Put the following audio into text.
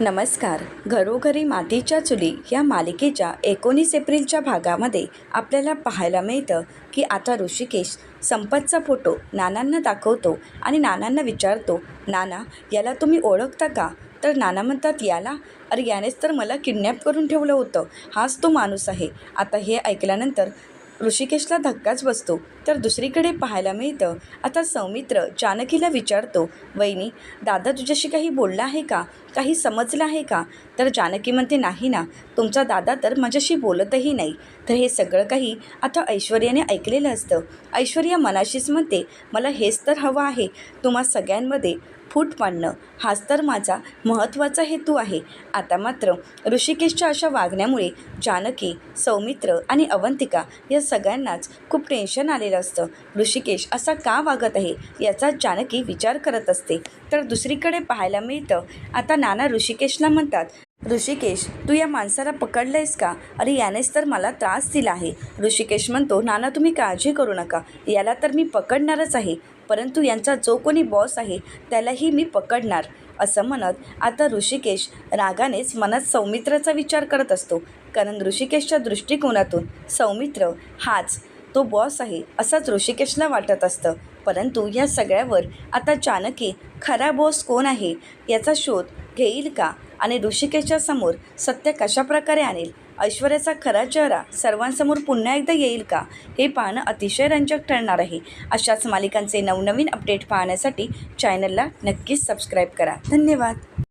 नमस्कार. घरोघरी मातीच्या चुली या मालिकेच्या एकोणीस एप्रिलच्या भागामध्ये आपल्याला पाहायला मिळतं की आता ऋषिकेश संपतचा फोटो नानांना दाखवतो आणि नानांना विचारतो नाना याला तुम्ही ओळखता का? तर नाना म्हणतात याला? अरे यानेच तर मला किडनॅप करून ठेवलं होतं. हाच तो माणूस आहे. आता हे ऐकल्यानंतर ऋषिकेशला धक्काच बसतो. तर दुसरीकडे पाहायला मिळतं. आता सौमित्र जानकीला विचारतो वहिनी दादा तुझ्याशी काही बोलला आहे का? काही समजलं आहे का? तर जानकी म्हणते नाही ना. तुमचा दादा तर माझ्याशी बोलतही नाही. तर हे सगळं काही आता ऐश्वर्याने ऐकलेलं असतं. ऐश्वर्या मनाशीच म्हणते मला हेच तर हवं आहे. तुम्हा सगळ्यांमध्ये फूट पाडणं हाच तर माझा महत्त्वाचा हेतू आहे. आता मात्र ऋषिकेशच्या अशा वागण्यामुळे जानकी सौमित्र आणि अवंतिका या सगळ्यांनाच खूप टेन्शन आलेलं असतं. ऋषिकेश असा का वागत आहे याचा जानकी विचार करत असते. तर दुसरीकडे पाहायला मिळतं आता नाना ऋषिकेशला म्हणतात ऋषिकेश तू या माणसाला पकडलंयस का? अरे यानेच तर मला त्रास दिला आहे. ऋषिकेश म्हणतो नाना तुम्ही काळजी करू नका. याला तर मी पकडणारच आहे. परंतु यांचा जो कोणी बॉस आहे त्यालाही मी पकडणार. असं म्हणत आता ऋषिकेश रागानेच मनात सौमित्राचा विचार करत असतो. कारण ऋषिकेशच्या दृष्टिकोनातून सौमित्र हाच तो बॉस आहे असंच ऋषिकेशला वाटत असतं. परंतु या सगळ्यावर आता जानकी खरा बॉस कोण आहे याचा शोध घेईल का? आणि ऋषिकेशच्या समोर सत्य कशाप्रकारे आणेल? ऐश्वर्याचा खरा चेहरा सर्वांसमोर पुन्हा एकदा येईल का? हे पाहणं अतिशय रंजक ठरणार आहे. अशाच मालिकांचे नवनवीन अपडेट पाहण्यासाठी चॅनलला नक्कीच सबस्क्राईब करा. धन्यवाद!